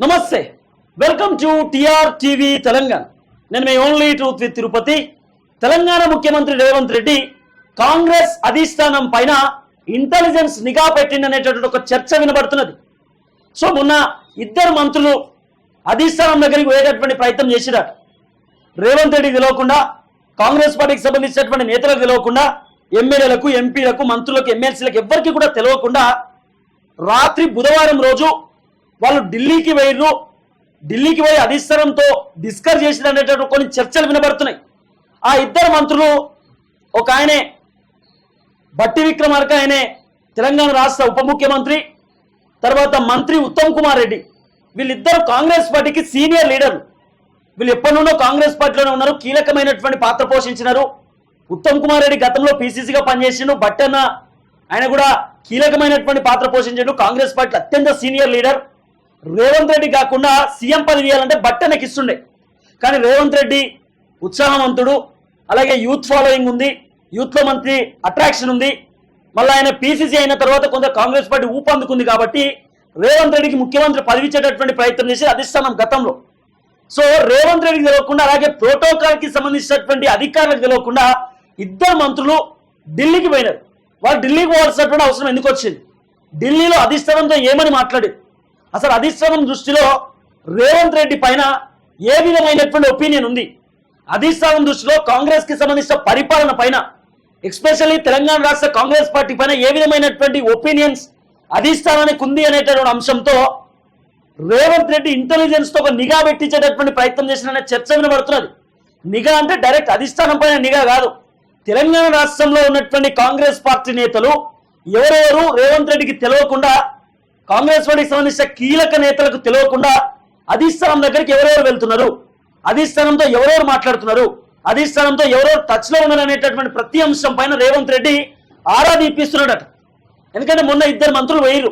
నమస్తే. Welcome to TR TV Telangana నేను మీ only truth with Tirupati Telangana ముఖ్యమంత్రి రేవంత్ రెడ్డి కాంగ్రెస్ అధిష్టానం పైన ఇంటెలిజెన్స్ నిఘా పెట్టిందనేటటువంటి ఒక చర్చ వినబడుతున్నది. సో మొన్న ఇద్దరు మంత్రులు అధిష్టానం దగ్గరికి పోయేటటువంటి ప్రయత్నం చేసిరట రేవంత్ రెడ్డి తెలియకుండా కాంగ్రెస్ పార్టీకి సంబంధించినటువంటి నేతలకు తెలియకుండా ఎమ్మెల్యేలకు ఎంపీలకు మంత్రులకు ఎమ్మెల్సీలకు ఎవ్వరికి కూడా తెలియకుండా రాత్రి బుధవారం రోజు వాళ్ళు ఢిల్లీకి పోయిర్రు. ఢిల్లీకి పోయి అధిష్టానంతో డిస్కస్ చేసిన అనేటటువంటి కొన్ని చర్చలు వినబడుతున్నాయి. ఆ ఇద్దరు మంత్రులు ఒక ఆయనే బట్టి విక్రమార్క ఆయనే తెలంగాణ రాష్ట్ర ఉప ముఖ్యమంత్రి తర్వాత మంత్రి ఉత్తమ్ కుమార్ రెడ్డి. వీళ్ళిద్దరు కాంగ్రెస్ పార్టీకి సీనియర్ లీడర్లు. వీళ్ళు ఎప్పటి నుండో కాంగ్రెస్ పార్టీలోనే ఉన్నారు కీలకమైనటువంటి పాత్ర పోషించినారు. ఉత్తమ్ కుమార్ రెడ్డి గతంలో పీసీసీగా పనిచేసిండు బట్టన్న ఆయన కూడా కీలకమైనటువంటి పాత్ర పోషించాడు. కాంగ్రెస్ పార్టీ అత్యంత సీనియర్ లీడర్. రేవంత్ రెడ్డి కాకుండా సీఎం పదవి ఇవ్వాలంటే బట్టన్నకి ఇస్తుండే కానీ రేవంత్ రెడ్డి ఉత్సాహవంతుడు అలాగే యూత్ ఫాలోయింగ్ ఉంది యూత్లో మంత్రి అట్రాక్షన్ ఉంది. మళ్ళీ ఆయన పీసీసీ అయిన తర్వాత కొంత కాంగ్రెస్ పార్టీ ఊపందుకుంది కాబట్టి రేవంత్ రెడ్డికి ముఖ్యమంత్రి పదవిచ్చేటటువంటి ప్రయత్నం చేసి అధిష్టానం గతంలో. సో రేవంత్ రెడ్డికి తెలియకుండా అలాగే ప్రోటోకాల్కి సంబంధించినటువంటి అధికారులకు తెలియకుండా ఇద్దరు మంత్రులు ఢిల్లీకి పోయినారు. వాళ్ళు ఢిల్లీకి పోవాల్సినటువంటి అవసరం ఎందుకు వచ్చింది? ఢిల్లీలో అధిష్టానంతో ఏమని మాట్లాడి అసలు అధిష్టానం దృష్టిలో రేవంత్ రెడ్డి పైన ఏ విధమైనటువంటి ఒపీనియన్ ఉంది? అధిష్టానం దృష్టిలో కాంగ్రెస్కి సంబంధించిన పరిపాలన పైన ఎక్స్పెషల్లీ తెలంగాణ రాష్ట్ర కాంగ్రెస్ పార్టీ పైన ఏ విధమైనటువంటి ఒపీనియన్స్ అధిష్టానానికి ఉంది అనేటటువంటి అంశంతో రేవంత్ రెడ్డి ఇంటెలిజెన్స్తో ఒక నిఘా పెట్టించేటటువంటి ప్రయత్నం చేసిన చర్చ వినబడుతున్నది. నిఘా అంటే డైరెక్ట్ అధిష్టానం పైన నిఘా కాదు. తెలంగాణ రాష్ట్రంలో ఉన్నటువంటి కాంగ్రెస్ పార్టీ నేతలు ఎవరెవరు రేవంత్ రెడ్డికి తెలియకుండా కాంగ్రెస్ పార్టీకి సంబంధించిన కీలక నేతలకు తెలియకుండా అధిష్టానం దగ్గరికి ఎవరెవరు వెళ్తున్నారు? అధిష్టానంతో ఎవరెవరు మాట్లాడుతున్నారు? అధిష్టానంతో ఎవరెవరు టచ్లో ఉన్నారు అనేటటువంటి ప్రతి అంశం పైన రేవంత్ రెడ్డి ఆరా దీపిస్తున్నాడట ఎందుకంటే మొన్న ఇద్దరు మంత్రులు పోయిరు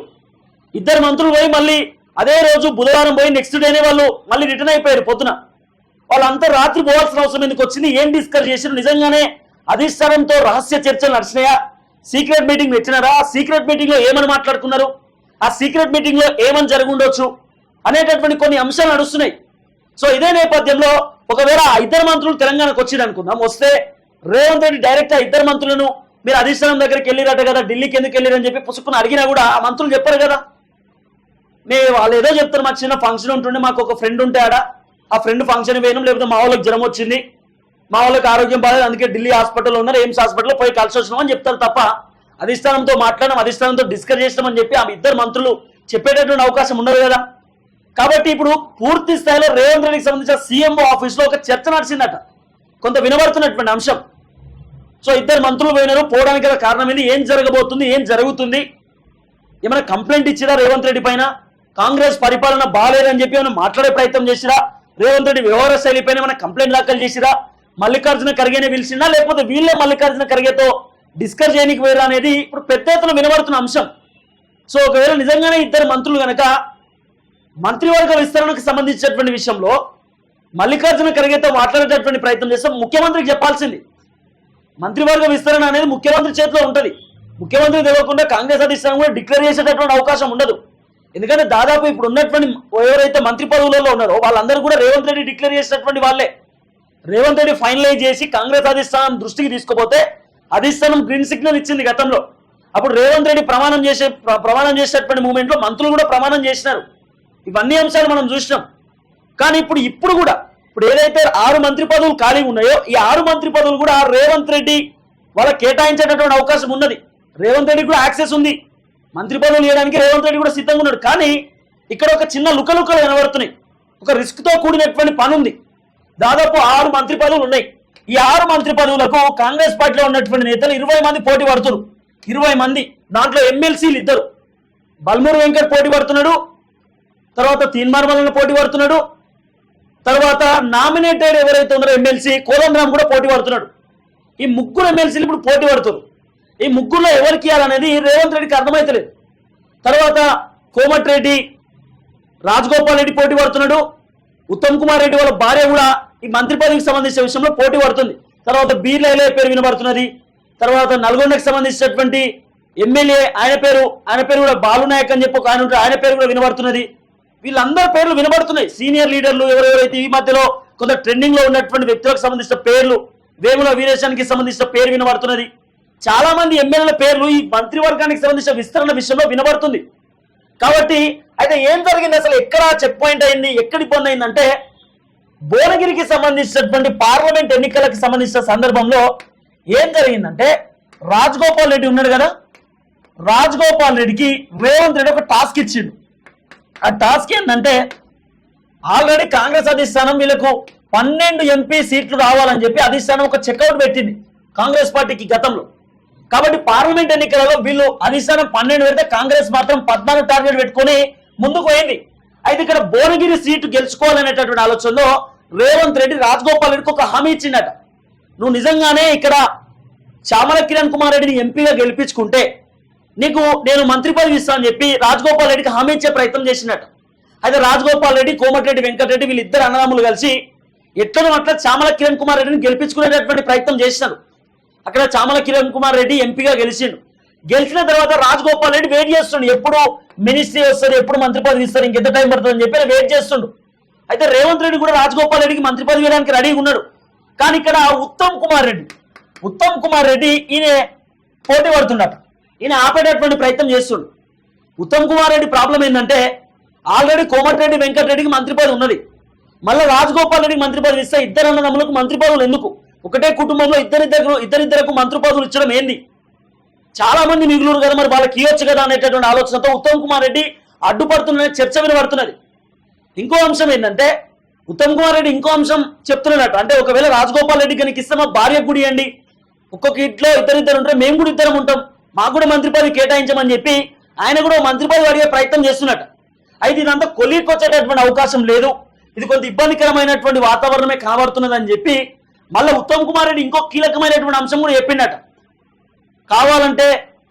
ఇద్దరు మంత్రులు పోయి మళ్ళీ అదే రోజు బుధవారం పోయి నెక్స్ట్ డేనే వాళ్ళు మళ్ళీ రిటర్న్ అయిపోయారు పొద్దున. వాళ్ళంతా రాత్రి పోవాల్సిన అవసరం ఎందుకు వచ్చింది? ఏం డిస్కస్ చేసారు నిజంగానే అధిష్టానంతో రహస్య చర్చలు నడిచినాయా? సీక్రెట్ మీటింగ్ పెట్టినారా? సీక్రెట్ మీటింగ్లో ఏమని మాట్లాడుకున్నారు? ఆ సీక్రెట్ మీటింగ్లో ఏమని జరుగుండొచ్చు అనేటటువంటి కొన్ని అంశాలు నడుస్తున్నాయి. సో ఇదే నేపథ్యంలో ఒకవేళ ఆ ఇద్దరు మంత్రులు తెలంగాణకు వచ్చింది అనుకుందాం. వస్తే రేవంత్ రెడ్డి డైరెక్ట్ ఆ ఇద్దరు మంత్రులను మీరు అధిష్టానం దగ్గరికి వెళ్ళిరట కదా ఢిల్లీకి ఎందుకు వెళ్ళారని చెప్పి పుసుకుని అడిగినా కూడా ఆ మంత్రులు చెప్పారు కదా. మే వాళ్ళు ఏదో చెప్తారు మాకు చిన్న ఫంక్షన్ ఉంటుండే మాకు ఒక ఫ్రెండ్ ఉంటే ఆడ ఆ ఫ్రెండ్ ఫంక్షన్ పోయినాం లేకపోతే మా వాళ్ళకి జ్వరం వచ్చింది మా వాళ్ళకి ఆరోగ్యం బాగాలేదు అందుకే ఢిల్లీ హాస్పిటల్లో ఉన్నారు ఎయిమ్స్ హాస్పిటల్లో పోయి కలిసి వచ్చినాం అని చెప్తారు తప్ప అధిష్టానంతో మాట్లాడడం అధిష్టానంతో డిస్కస్ చేసినామని చెప్పి ఆ ఇద్దరు మంత్రులు చెప్పేటటువంటి అవకాశం ఉండదు కదా. కాబట్టి ఇప్పుడు పూర్తి స్థాయిలో రేవంత్ రెడ్డికి సంబంధించిన సీఎంఓ ఆఫీస్లో ఒక చర్చ నడిచిందట. కొంత వినబడుతున్నటువంటి అంశం. సో ఇద్దరు మంత్రులు పోయినారు పోవడానికి గల కారణం ఏంది ఏం జరగబోతుంది ఏం జరుగుతుంది? ఏమైనా కంప్లైంట్ ఇచ్చిరా రేవంత్ రెడ్డి పైన? కాంగ్రెస్ పరిపాలన బాగాలేదని చెప్పి ఏమైనా మాట్లాడే ప్రయత్నం చేసిరా? రేవంత్ రెడ్డి వ్యవహార శైలి పైన ఏమైనా కంప్లైంట్ దాఖలు చేసిరా? మల్లికార్జున ఖర్గేనే పిలిచిందా లేకపోతే వీళ్ళే మల్లికార్జున ఖర్గేతో డిస్కస్ చేయడానికి పోయారా అనేది ఇప్పుడు పెద్ద ఎత్తున వినబడుతున్న అంశం. సో ఒకవేళ నిజంగానే ఇద్దరు మంత్రులు కనుక మంత్రివర్గ విస్తరణకు సంబంధించినటువంటి విషయంలో మల్లికార్జున ఖర్గేతో మాట్లాడేటటువంటి ప్రయత్నం చేస్తే ముఖ్యమంత్రికి చెప్పాల్సింది. మంత్రివర్గ విస్తరణ అనేది ముఖ్యమంత్రి చేతిలో ఉంటుంది. ముఖ్యమంత్రి తెలియకుండా కాంగ్రెస్ అధిష్టానం కూడా డిక్లేర్ చేసేటటువంటి అవకాశం ఉండదు. ఎందుకంటే దాదాపు ఇప్పుడు ఉన్నటువంటి ఎవరైతే మంత్రి పదవులలో ఉన్నారో వాళ్ళందరూ కూడా రేవంత్ రెడ్డి డిక్లేర్ చేసినటువంటి వాళ్ళే. రేవంత్ రెడ్డి ఫైనలైజ్ చేసి కాంగ్రెస్ అధిష్టానం దృష్టికి తీసుకుపోతే అధిష్టానం గ్రీన్ సిగ్నల్ ఇచ్చింది గతంలో. అప్పుడు రేవంత్ రెడ్డి ప్రమాణం చేసే ప్ర- ప్రమాణం చేసేటువంటి మూమెంట్లో మంత్రులు కూడా ప్రమాణం చేసినారు. ఇవన్నీ అంశాలు మనం చూసినాం. కానీ ఇప్పుడు ఇప్పుడు కూడా ఇప్పుడు ఏదైతే ఆరు మంత్రి పదవులు ఖాళీ ఉన్నాయో ఈ ఆరు మంత్రి పదవులు కూడా రేవంత్ రెడ్డి వాళ్ళ కేటాయించేటటువంటి అవకాశం ఉన్నది. రేవంత్ రెడ్డి కూడా యాక్సెస్ ఉంది. మంత్రి పదవులు ఇవ్వడానికి రేవంత్ రెడ్డి కూడా సిద్ధంగా ఉన్నాడు. కానీ ఇక్కడ ఒక చిన్న లుకలుకలు కనబడుతున్నాయి. ఒక రిస్క్తో కూడినటువంటి పని ఉంది దాదాపు ఆరు మంత్రి పదవులు ఉన్నాయి. ఈ ఆరు మంత్రి పదవులకు కాంగ్రెస్ పార్టీలో ఉన్నటువంటి నేతలు ఇరవై మంది పోటీ పడుతున్నారు. ఇరవై మంది. దాంట్లో ఎమ్మెల్సీలు ఇద్దరు. బల్మూరు వెంకట్ పోటీ పడుతున్నాడు. తర్వాత తీన్మార్మలను పోటీ పడుతున్నాడు. తర్వాత నామినేటెడ్ ఎవరైతే ఉన్నారో ఎమ్మెల్సీ కోదండరామ్ కూడా పోటీ పడుతున్నాడు. ఈ ముగ్గురు ఎమ్మెల్సీలు ఇప్పుడు పోటీ పడుతున్నారు. ఈ ముగ్గురులో ఎవరికి ఇవ్వాలనేది రేవంత్ రెడ్డికి అర్థమైతలేదు. తర్వాత కోమటిరెడ్డి రాజగోపాల్ రెడ్డి పోటీ పడుతున్నాడు. ఉత్తమ్ కుమార్ రెడ్డి వాళ్ళ భార్య కూడా ఈ మంత్రి పదవికి సంబంధించిన విషయంలో పోటీ పడుతుంది. తర్వాత బీర్లైలే పేరు వినబడుతున్నది. తర్వాత నల్గొండకు సంబంధించినటువంటి ఎమ్మెల్యే ఆయన పేరు ఆయన పేరు కూడా బాలునాయక్ అని చెప్పి ఆయన ఉంటారు. ఆయన పేరు కూడా వినబడుతున్నది. వీళ్ళందరి పేర్లు వినబడుతున్నాయి. సీనియర్ లీడర్లు ఎవరెవరైతే ఈ మధ్యలో కొంత ట్రెండింగ్లో ఉన్నటువంటి వ్యక్తులకు సంబంధించిన పేర్లు వేముల వీరేశానికి సంబంధించిన పేరు వినబడుతున్నది. చాలా మంది ఎమ్మెల్యేల పేర్లు ఈ మంత్రివర్గానికి సంబంధించిన విస్తరణ విషయంలో వినబడుతుంది. కాబట్టి అయితే ఏం జరిగింది? అసలు ఎక్కడ చెక్ పాయింట్ అయింది? ఎక్కడ ఇబ్బంది అయిందంటే భువనగిరికి సంబంధించినటువంటి పార్లమెంట్ ఎన్నికలకు సంబంధించిన సందర్భంలో ఏం జరిగిందంటే రాజగోపాల్ రెడ్డి ఉన్నాడు కదా? రాజగోపాల్ రెడ్డికి రేవంత్ రెడ్డి ఒక టాస్క్ ఇచ్చిండు. ఆ టాస్క్ ఏంటంటే ఆల్రెడీ కాంగ్రెస్ అధిష్టానం వీళ్ళకు పన్నెండు ఎంపీ సీట్లు రావాలని చెప్పి అధిష్టానం ఒక చెక్అవుట్ పెట్టింది కాంగ్రెస్ పార్టీకి గతంలో. కాబట్టి పార్లమెంట్ ఎన్నికలలో వీళ్ళు అధిష్టానం పన్నెండు పెడితే కాంగ్రెస్ మాత్రం పద్నాలుగు టార్గెట్ పెట్టుకొని ముందుకు పోయింది. అయితే ఇక్కడ భువనగిరి సీటు గెలుచుకోవాలనేటటువంటి ఆలోచనలో రేవంత్ రెడ్డి రాజగోపాల్ రెడ్డికి ఒక హామీ ఇచ్చిండట. నువ్వు నిజంగానే ఇక్కడ చామల కిరణ్ కుమార్ రెడ్డిని ఎంపీగా గెలిపించుకుంటే నీకు నేను మంత్రి పదవి ఇస్తానని చెప్పి రాజగోపాల్ రెడ్డికి హామీ ఇచ్చే ప్రయత్నం చేసినట్ట అయితే రాజగోపాల్ రెడ్డి కోమటిరెడ్డి వెంకటరెడ్డి వీళ్ళిద్దరు అన్నదమ్ములు కలిసి ఎట్లనో అట్లా చామల కిరణ్ కుమార్ రెడ్డిని గెలిపించుకునేటటువంటి ప్రయత్నం చేసినారు. అక్కడ చామల కిరణ్ కుమార్ రెడ్డి ఎంపీగా గెలిచిండు. గెలిచిన తర్వాత రాజగోపాల్ రెడ్డి వెయిట్ చేస్తుండు. ఎప్పుడు మినిస్ట్రీ వస్తారు ఎప్పుడు మంత్రి పదవి ఇస్తారు ఇంకెంత టైం పడుతుంది అని చెప్పి వెయిట్ చేస్తుండు. అయితే రేవంత్ రెడ్డి కూడా రాజగోపాల్ రెడ్డికి మంత్రి పదవి వేయడానికి రెడీగా ఉన్నాడు. కానీ ఇక్కడ ఉత్తమ్ కుమార్ రెడ్డి ఉత్తమ్ కుమార్ రెడ్డి ఈయన పోటీ పడుతుండట ఈయన ఆపేటటువంటి ప్రయత్నం చేస్తుండు. ఉత్తమ్ కుమార్ రెడ్డి ప్రాబ్లం ఏంటంటే ఆల్రెడీ కోమటిరెడ్డి వెంకటరెడ్డికి మంత్రి పదవి ఉన్నది. మళ్ళీ రాజగోపాల్ రెడ్డికి మంత్రి పదవి ఇస్తే ఇద్దరు అన్నదమ్ములకు మంత్రి పదవులు ఎందుకు? ఒకటే కుటుంబంలో ఇద్దరిద్దరు ఇద్దరిద్దరకు మంత్రి పదవులు ఇచ్చడం ఏంది? చాలా మంది మిగులురు కదా మరి వాళ్ళకి ఇవ్వచ్చు కదా అనేటటువంటి ఆలోచనతో ఉత్తమ్ కుమార్ రెడ్డి అడ్డుపడుతున్న చర్చ వినబడుతున్నది ఇంకో అంశం ఏంటంటే ఉత్తమ్ కుమార్ రెడ్డి ఇంకో అంశం చెప్తున్నట్టు అంటే ఒకవేళ రాజగోపాల్ రెడ్డి కనుక ఇస్తే మా భార్య గుడి అండి. ఒక్కొక్క ఇంట్లో ఇద్దరిద్దరు ఉంటారు మేము కూడా ఇద్దరం ఉంటాం. మాకు కూడా మంత్రి పదవి కేటాయించమని చెప్పి ఆయన కూడా మంత్రి పదవి అడిగే ప్రయత్నం చేస్తున్నట్టు. అయితే ఇదంతా కొలికొచ్చేటటువంటి అవకాశం లేదు. ఇది కొంత ఇబ్బందికరమైనటువంటి వాతావరణమే కనబడుతున్నదని చెప్పి మళ్ళీ ఉత్తమ్ కుమార్ రెడ్డి ఇంకో కీలకమైనటువంటి అంశం కూడా చెప్పిండట. కావాలంటే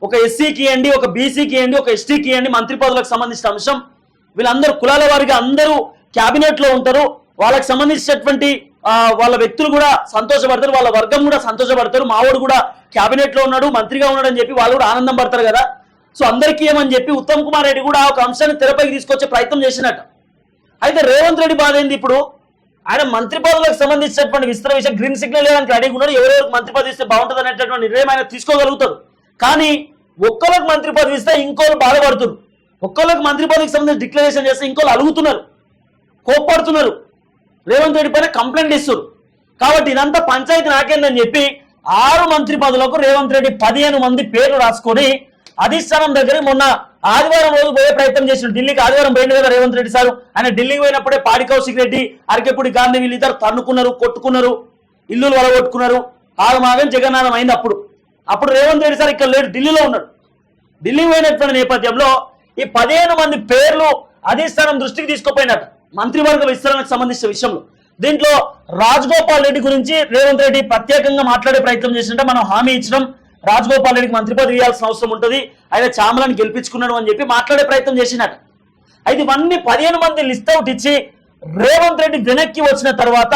ఒక ఎస్సీకి ఇవ్వండి ఒక బీసీకి ఇవ్వండి ఒక ఎస్టీకి ఇవ్వండి మంత్రి పదవులకు సంబంధించిన అంశం. వీళ్ళందరూ కులాల వారిగా అందరూ క్యాబినెట్లో ఉంటారు. వాళ్ళకి సంబంధించినటువంటి వాళ్ళ వ్యక్తులు కూడా సంతోషపడతారు వాళ్ళ వర్గం కూడా సంతోషపడతారు. మావాడు కూడా క్యాబినెట్లో ఉన్నాడు మంత్రిగా ఉన్నాడు అని చెప్పి వాళ్ళు కూడా ఆనందం పడతారు కదా. సో అందరికీ ఏమని చెప్పి ఉత్తమ్ కుమార్ రెడ్డి కూడా ఒక అంశాన్ని తెరపైకి తీసుకొచ్చే ప్రయత్నం చేసినట్టు. అయితే రేవంత్ రెడ్డి బాధ ఏంది ఇప్పుడు? ఆయన మంత్రి పదవులకు సంబంధించినటువంటి విస్తర విషయం గ్రీన్ సిగ్నల్ ఇవ్వడానికి అడిగి ఉన్నారు. ఎవరెవరికి మంత్రి పదవి ఇస్తే బాగుంటుంది అనేటటువంటి నిర్ణయం ఆయన తీసుకోగలుగుతారు. కానీ ఒక్కరికి మంత్రి పదవి ఇస్తే ఇంకోళ్ళు బాధపడుతున్నారు. ఒక్కళ్ళకి మంత్రి పదవికి సంబంధించి డిక్లరేషన్ చేస్తే ఇంకోళ్ళు అలుగుతున్నారు కోప్పడుతున్నారు. రేవంత్ రెడ్డి పైన కంప్లైంట్ ఇస్తారు కాబట్టి ఇదంతా పంచాయతీ నాకేందని చెప్పి ఆరు మంత్రి పదవులకు రేవంత్ రెడ్డి పదిహేను మంది పేర్లు రాసుకొని అధిష్టానం దగ్గర మొన్న ఆదివారం రోజు పోయే ప్రయత్నం చేసిన ఢిల్లీకి ఆదివారం పోయింది కదా రేవంత్ రెడ్డి సార్. ఆయన ఢిల్లీకి పోయినప్పుడే పాడి కౌశిక్ రెడ్డి అరకెప్పుడు గాంధీ వీళ్ళిద్దరు తన్నుకున్నారు కొట్టుకున్నారు ఇల్లులు వలగొట్టుకున్నారు. ఆగమాగం జగన్నాథం అయింది అప్పుడు. అప్పుడు రేవంత్ రెడ్డి సార్ ఇక్కడ లేడు ఢిల్లీలో ఉన్నాడు. ఢిల్లీ పోయినటువంటి నేపథ్యంలో ఈ పదిహేను మంది పేర్లు అధిష్టానం దృష్టికి తీసుకుపోయినట్టు మంత్రివర్గ విస్తరణకు సంబంధించిన విషయంలో. దీంట్లో రాజగోపాల్ రెడ్డి గురించి రేవంత్ రెడ్డి ప్రత్యేకంగా మాట్లాడే ప్రయత్నం చేసినట్టు మనం హామీ ఇచ్చడం రాజగోపాల్ రెడ్డికి మంత్రి పదవి ఇవ్వాల్సిన అవసరం ఉంటుంది. ఆయన చామలను గెలిపించుకున్నాడు అని చెప్పి మాట్లాడే ప్రయత్నం చేసినట్టు అయితే ఇవన్నీ పదిహేను మంది లిస్ట్ అవుట్ ఇచ్చి రేవంత్ రెడ్డి వెనక్కి వచ్చిన తర్వాత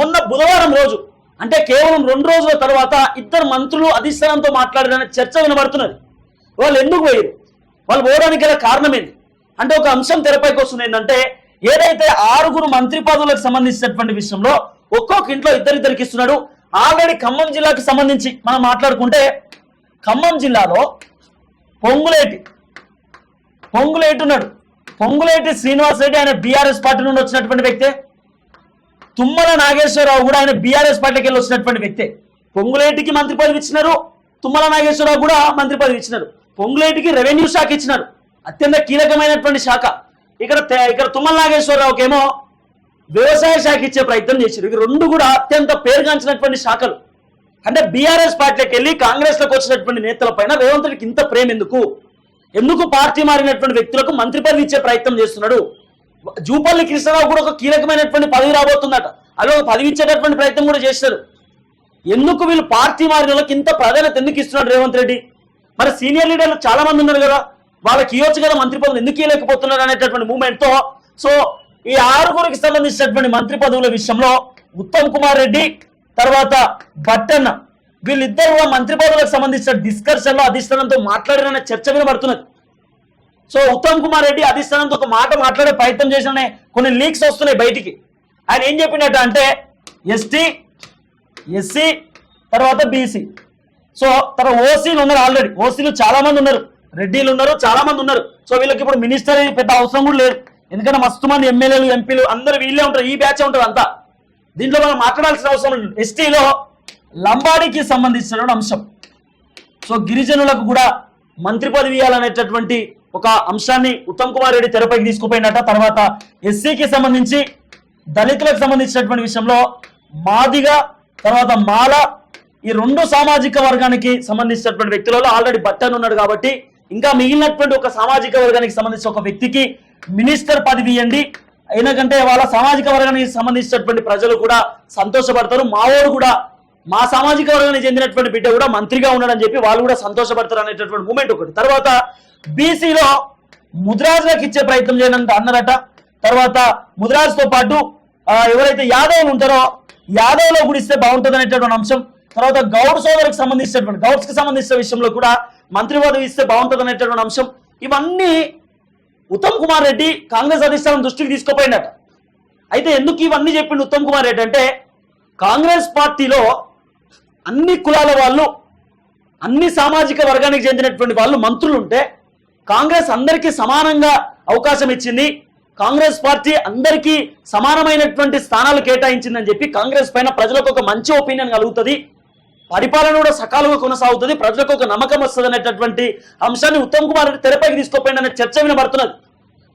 మొన్న బుధవారం రోజు అంటే కేవలం రెండు రోజుల తర్వాత ఇద్దరు మంత్రులు అధిష్టానంతో మాట్లాడారనే చర్చ వినబడుతున్నది. వాళ్ళు ఎందుకు పోయారు వాళ్ళు పోవడానికి గల కారణం ఏంటి అంటే ఒక అంశం తెరపైకి వస్తుంది ఏంటంటే ఏదైతే ఆరుగురు మంత్రి పదవులకు సంబంధించినటువంటి విషయంలో ఒక్కొక్క ఇంట్లో ఇద్దరిద్దరికి ఇస్తున్నాడు. ఆల్రెడీ ఖమ్మం జిల్లాకు సంబంధించి మనం మాట్లాడుకుంటే ఖమ్మం జిల్లాలో పొంగులేటి పొంగులేటి ఉన్నాడు పొంగులేటి శ్రీనివాస్ రెడ్డి ఆయన బీఆర్ఎస్ పార్టీ నుండి వచ్చినటువంటి వ్యక్తే. తుమ్మల నాగేశ్వరరావు కూడా ఆయన బీఆర్ఎస్ పార్టీకి వెళ్ళి వచ్చినటువంటి వ్యక్తే. పొంగులేటికి మంత్రి పదవి ఇచ్చినారు తుమ్మల నాగేశ్వరరావు కూడా మంత్రి పదవి ఇచ్చినారు. పొంగులేటికి రెవెన్యూ శాఖ ఇచ్చినారు. అత్యంత కీలకమైనటువంటి శాఖ. ఇక్కడ ఇక్కడ తుమ్మల నాగేశ్వరరావుకేమో వ్యవసాయ శాఖ ఇచ్చే ప్రయత్నం చేశారు ఇవి రెండు కూడా అత్యంత పేరుగాంచినటువంటి శాఖలు. అంటే బీఆర్ఎస్ పార్టీకి వెళ్ళి కాంగ్రెస్లోకి వచ్చినటువంటి నేతల పైన రేవంత్ రెడ్డికి ఇంత ప్రేమ ఎందుకు? ఎందుకు పార్టీ మారినటువంటి వ్యక్తులకు మంత్రి పదవి ఇచ్చే ప్రయత్నం చేస్తున్నాడు? జూపల్లి కృష్ణరావు కూడా ఒక కీలకమైనటువంటి పదవి రాబోతుందట. అలా ఒక పదవి ఇచ్చేటటువంటి ప్రయత్నం కూడా చేస్తారు ఎందుకు వీళ్ళు పార్టీ మారిన వాళ్ళకి ఇంత ప్రాధాన్యత ఎందుకు ఇస్తున్నాడు రేవంత్ రెడ్డి? మరి సీనియర్ లీడర్లు చాలా మంది ఉన్నారు కదా. వాళ్ళకి ఇవ్వచ్చు కదా మంత్రి పదవులు ఎందుకు ఇవ్వలేకపోతున్నారు అనేటటువంటి మూమెంట్తో. సో ఈ ఆరుగురికి సంబంధించినటువంటి మంత్రి పదవుల విషయంలో ఉత్తమ్ కుమార్ రెడ్డి తర్వాత బట్టన్న వీళ్ళిద్దరు కూడా మంత్రి పదవులకు సంబంధించిన డిస్కషన్లో అధిష్టానంతో మాట్లాడిన చర్చ వినబడుతున్నది. సో ఉత్తమ్ కుమార్ రెడ్డి అధిష్టానంతో ఒక మాట మాట్లాడే ప్రయత్నం చేసిన కొన్ని లీక్స్ వస్తున్నాయి బయటికి. ఆయన ఏం చెప్పినట్టు అంటే ఎస్టీ ఎస్సీ తర్వాత బీసీ. సో తర్వాత ఓసీలు ఉన్నారు ఆల్రెడీ ఓసీలు చాలా మంది ఉన్నారు. రెడ్డిలు ఉన్నారు చాలా మంది ఉన్నారు. సో వీళ్ళకి ఇప్పుడు మినిస్టర్ పెద్ద అవసరం కూడా లేదు. ఎందుకంటే మస్తు మంది ఎమ్మెల్యేలు ఎంపీలు అందరు వీళ్ళే ఉంటారు. ఈ బ్యాచ్ ఉంటారు అంతా. దీంట్లో మనం మాట్లాడాల్సిన అవసరం ఎస్టీలో లంబాడీకి సంబంధించిన అంశం. సో గిరిజనులకు కూడా మంత్రి పదవి ఇవ్వాలనేటటువంటి ఒక అంశాన్ని ఉత్తమ్ కుమార్ రెడ్డి తెరపైకి తీసుకుపోయినట్ట తర్వాత ఎస్సీకి సంబంధించి దళితులకు సంబంధించినటువంటి విషయంలో మాదిగా తర్వాత మాల ఈ రెండు సామాజిక వర్గానికి సంబంధించినటువంటి వ్యక్తులలో ఆల్రెడీ బట్టన్ ఉన్నాడు కాబట్టి ఇంకా మిగిలినటువంటి ఒక సామాజిక వర్గానికి సంబంధించిన ఒక వ్యక్తికి మినిస్టర్ పదవి ఇవ్వండి. ఎందుకంటే వాళ్ళ సామాజిక వర్గానికి సంబంధించినటువంటి ప్రజలు కూడా సంతోషపడతారు. మావోడు కూడా మా సామాజిక వర్గానికి చెందినటువంటి బిడ్డ కూడా మంత్రిగా ఉన్నాడని చెప్పి వాళ్ళు కూడా సంతోషపడతారు అనేటటువంటి మూమెంట్ ఒకటి. తర్వాత బీసీలో ముద్రాజులకు ఇచ్చే ప్రయత్నం చేయనంత అన్నారట. తర్వాత ముద్రాజుతో పాటు ఎవరైతే యాదవులు ఉంటారో యాదవ్లో కూడా ఇస్తే బాగుంటుంది అనేటటువంటి అంశం. తర్వాత గౌడ్ సోదరికి సంబంధించినటువంటి గౌడ్స్కి సంబంధించిన విషయంలో కూడా మంత్రి పదవి ఇస్తే బాగుంటుంది అనేటటువంటి అంశం. ఇవన్నీ ఉత్తమ్ కుమార్ రెడ్డి కాంగ్రెస్ అధిష్టానం దృష్టికి తీసుకుపోయిందట అయితే ఎందుకు ఇవన్నీ చెప్పిండు ఉత్తమ్ కుమార్ రెడ్డి అంటే కాంగ్రెస్ పార్టీలో అన్ని కులాల వాళ్ళు అన్ని సామాజిక వర్గానికి చెందినటువంటి వాళ్ళు మంత్రులు ఉంటే కాంగ్రెస్ అందరికీ సమానంగా అవకాశం ఇచ్చింది కాంగ్రెస్ పార్టీ అందరికీ సమానమైనటువంటి స్థానాలు కేటాయించిందని చెప్పి కాంగ్రెస్ పైన ప్రజలకు ఒక మంచి ఒపీనియన్ కలుగుతుంది. పరిపాలన కూడా సకాలంగా కొనసాగుతుంది. ప్రజలకు ఒక నమ్మకం వస్తుంది అనేటటువంటి అంశాన్ని ఉత్తమ్ కుమార్ రెడ్డి తెరపైకి తీసుకోపోయింది అనే చర్చ వినబడుతున్నది.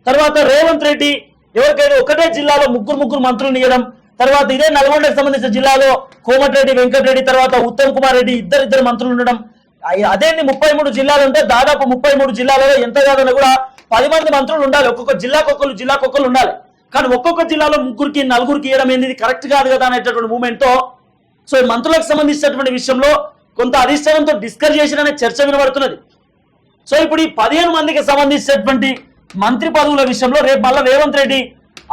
తర్వాత రేవంత్ రెడ్డి ఎవరికైనా ఒకటే జిల్లాలో ముగ్గురు ముగ్గురు మంత్రులు ఇవ్వడం తర్వాత ఇదే నల్గొండకు సంబంధించిన జిల్లాలో కోమటిరెడ్డి వెంకటరెడ్డి తర్వాత ఉత్తమ్ కుమార్ రెడ్డి ఇద్దరిద్దరు మంత్రులు ఉండడం. అయ్- అదేంటి ముప్పై మూడు జిల్లాలు ఉంటే దాదాపు ముప్పై మూడు జిల్లాలలో ఎంత కాదన్నా కూడా పది మంది మంత్రులు ఉండాలి. ఒక్కొక్క జిల్లాకు ఒకరు ఒకరు ఉండాలి. కానీ ఒక్కొక్క జిల్లాలో ముగ్గురికి నలుగురికి ఇవ్వడం ఏంది? కరెక్ట్ కాదు కదా అనేటటువంటి మూమెంట్తో సో ఈ మంత్రులకు సంబంధించినటువంటి విషయంలో కొంత అధిష్టానంతో డిస్కస్ చేసిన చర్చ వినబడుతున్నది. సో ఇప్పుడు ఈ పదిహేను మందికి సంబంధించినటువంటి మంత్రి పదవుల విషయంలో రేపు మళ్ళా రేవంత్ రెడ్డి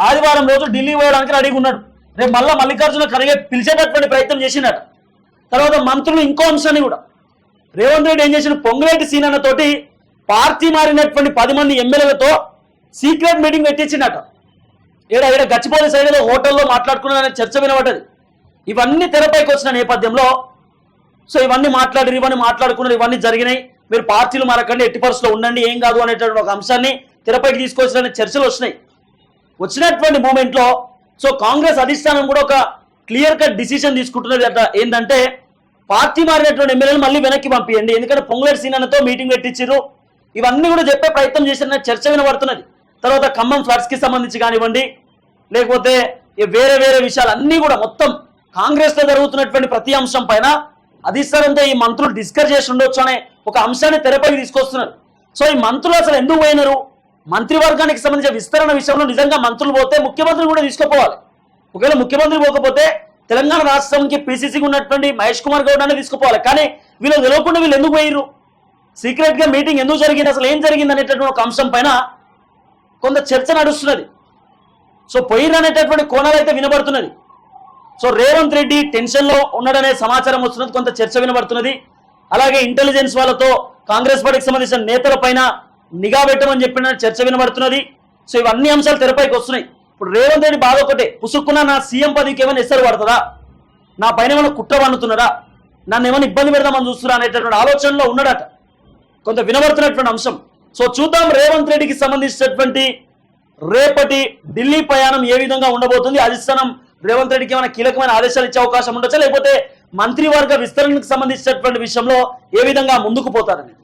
ఆదివారం రోజు ఢిల్లీ పోవడానికి రెడీగా ఉన్నాడు. రేపు మళ్ళా మల్లికార్జున ఖర్గే పిలిచేటటువంటి ప్రయత్నం చేసినట తర్వాత మంత్రులు ఇంకో అంశాన్ని కూడా. రేవంత్ రెడ్డి ఏం చేసిన పొంగులేటి సీనన్న తోటి పార్టీ మారినటువంటి పది మంది ఎమ్మెల్యేలతో సీక్రెట్ మీటింగ్ పెట్టించినట. ఏడా ఏడా గచ్చిపోయిన సైడ్ ఏదో హోటల్లో మాట్లాడుకున్నారనే చర్చ వినబడ్డది. ఇవన్నీ తెరపైకి వచ్చిన నేపథ్యంలో సో ఇవన్నీ మాట్లాడారు ఇవన్నీ మాట్లాడుకున్నారు ఇవన్నీ జరిగినాయి. మీరు పార్టీలు మారకండి ఎట్టి పరిస్థితుల్లో ఉండండి ఏం కాదు అనేటువంటి ఒక అంశాన్ని తెరపైకి తీసుకొచ్చిన చర్చలు వచ్చినాయి. వచ్చినటువంటి మూమెంట్లో సో కాంగ్రెస్ అధిష్టానం కూడా ఒక క్లియర్ కట్ డిసిషన్ తీసుకుంటున్నది అట. ఏంటంటే పార్టీ మారినటువంటి ఎమ్మెల్యేలు మళ్ళీ వెనక్కి పంపించండి ఎందుకంటే పొంగులేటి సీనన్నతో మీటింగ్ పెట్టించారు ఇవన్నీ కూడా చెప్పే ప్రయత్నం చేసిన చర్చ వినబడుతున్నది. తర్వాత ఖమ్మం ఫ్లడ్స్కి సంబంధించి కానివ్వండి లేకపోతే వేరే వేరే విషయాలు అన్నీ కూడా మొత్తం కాంగ్రెస్లో జరుగుతున్నటువంటి ప్రతి అంశం పైన అధిస్తారంతో ఈ మంత్రులు డిస్కస్ చేసి ఉండొచ్చు అనే ఒక అంశాన్ని తెరపైకి తీసుకొస్తున్నారు. సో ఈ మంత్రులు అసలు ఎందుకు పోయినారు? మంత్రివర్గానికి సంబంధించిన విస్తరణ విషయంలో నిజంగా మంత్రులు పోతే ముఖ్యమంత్రి కూడా తీసుకుపోవాలి. ఒకవేళ ముఖ్యమంత్రి పోకపోతే తెలంగాణ రాష్ట్రంకి పిసిసికి ఉన్నటువంటి మహేష్ కుమార్ గౌడ్ అనే తీసుకుపోవాలి. కానీ వీళ్ళు తెలియకుండా వీళ్ళు ఎందుకు పోయిరు సీక్రెట్గా మీటింగ్ ఎందుకు జరిగింది? అసలు ఏం జరిగింది అనేటటువంటి ఒక అంశం పైన కొంత చర్చ నడుస్తున్నది. సో పోయిరు అనేటటువంటి కోణాలు అయితే వినబడుతున్నది. సో రేవంత్ రెడ్డి టెన్షన్లో ఉన్నాడనే సమాచారం వస్తున్నది కొంత చర్చ వినబడుతున్నది. అలాగే ఇంటెలిజెన్స్ వాళ్ళతో కాంగ్రెస్ పార్టీకి సంబంధించిన నేతల పైన నిఘా పెట్టమని చెప్పిన చర్చ వినబడుతున్నది. సో ఇవన్నీ అంశాలు తెరపైకి వస్తున్నాయి. ఇప్పుడు రేవంత్ రెడ్డి బాధ ఒకటే పుసుక్కున్న నా సీఎం పదవికి ఏమైనా ఎసరు పడుతుందా నా పైన ఏమైనా కుట్ర పన్నుతున్నాడా నన్ను ఏమైనా ఇబ్బంది పెడదామని చూస్తున్నా అనేటటువంటి ఆలోచనలో ఉన్నాడట. కొంత వినబడుతున్నటువంటి అంశం. సో చూద్దాం రేవంత్ రెడ్డికి సంబంధించినటువంటి రేపటి ఢిల్లీ ప్రయాణం ఏ విధంగా ఉండబోతుంది అధిష్టానం రేవంత్ రెడ్డికి ఏమైనా కీలకమైన ఆదేశాలు ఇచ్చే అవకాశం ఉండొచ్చా? లేకపోతే మంత్రివర్గ విస్తరణకు సంబంధించినటువంటి విషయంలో ఏ విధంగా ముందుకు పోతారని?